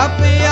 happy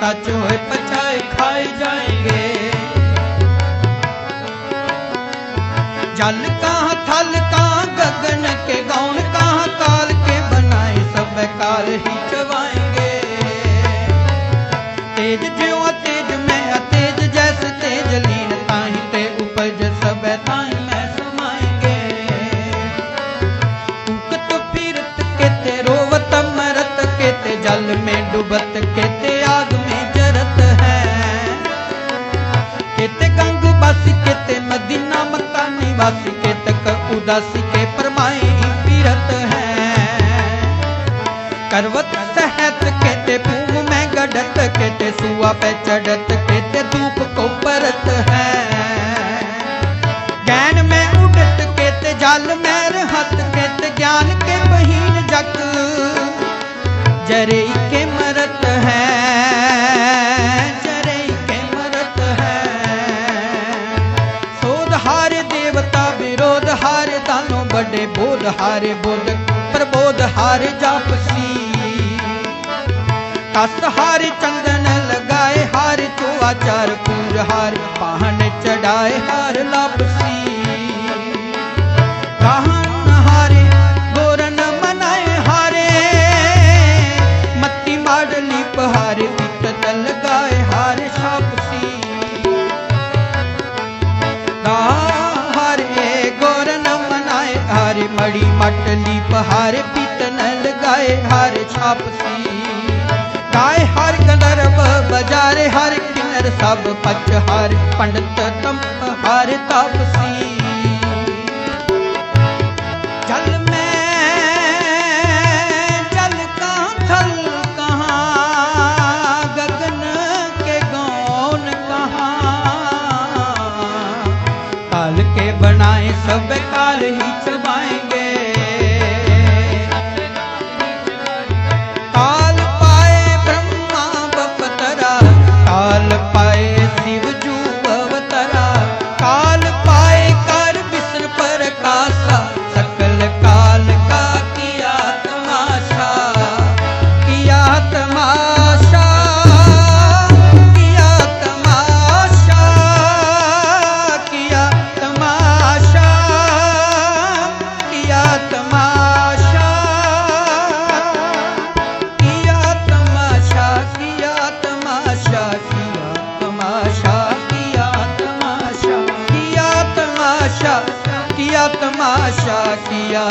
ਤਾਂ ਚੋਏ ਪਛਾਏ ਖਾਏ ਜਾਏਂਗੇ। ਜਲ ਕਾ ਥਲ ਕਾ ਗਗਨ ਕੇ ਗੌਣ ਕਾ ਕਾਲ ਕੇ ਬਣਾਏ ਸਭ ਕਾਲ ਹੀ ਚਵਾਏਂਗੇ। ਤੇਜ ਜਿਉ ਤੇਜ ਮੈਂ ਤੇਜ ਜੈਸ ਤੇਜ ਲੀਨ ਤਾਹੀ ਤੇ ਉਪਜ ਸਭ ਤਾਹੀ ਮੈਂ ਡੁਬਤ ਕੇ ਤੇ ਆਗ ਵਾਸੀ ਕੇ ਤੱਕ ਉਦਾਸੀ ਕੇ ਪਰਮਾਈ ਪੀਰਤ ਹੈ। ਕਰਵਤ ਸਹਿਤ ਕੇ ਤੇ ਭੂਮ ਮੈਂ ਗੜਤ ਕੇ ਤੇ ਸੁਆ ਪੈ ਚੜਤ ਕੇ ਤੇ ਧੂਪ ਕੋ ਪਰਤ ਹੈ। ਗੈਨ ਮੈਂ ਉਡਤ ਕੇ ਤੇ ਜਲ ਮੈਂ ਰਹਤ ਕੇ ਤੇ ਗਿਆਨ ਕੇ ਬਹੀਨ ਜਗ। ਜਰੇ ਬੋਧ ਹਾਰੇ ਬੋਧਕ ਪ੍ਰਬੋਧ ਹਾਰੇ ਜਾਪਸੀ ਤਸ ਹਾਰੇ ਚੰਦਨ ਲਗਾਏ ਹਾਰ ਚੋਆ ਆਚਾਰ ਪੂਰ ਹਾਰ ਪਾਹਨ ਚੜਾਏ ਹਾਰ ਲਾਪਸੀ। ਸਭ ਪਚ ਹਰ ਪੰਡਤ ਕੰਪ ਹਰ ਤਪਸੀ।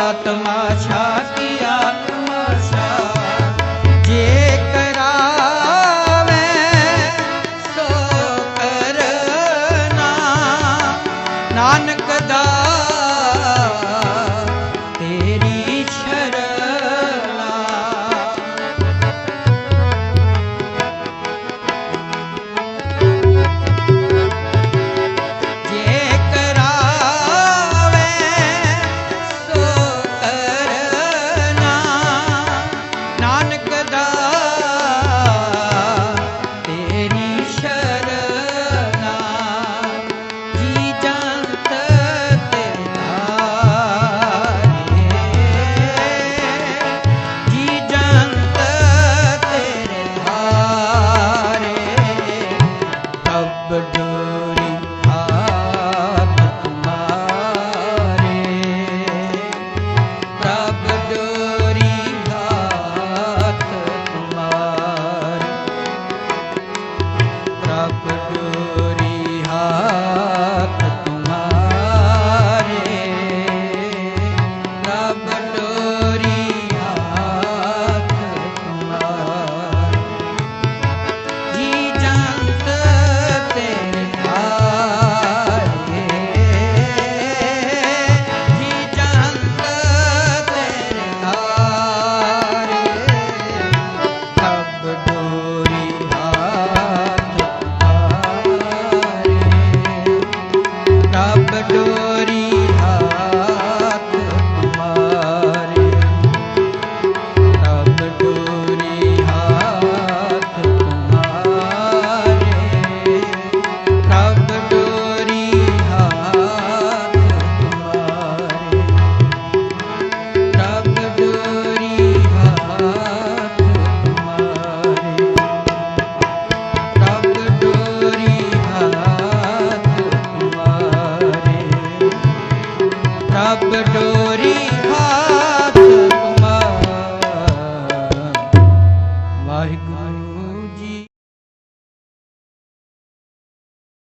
आत्मा छा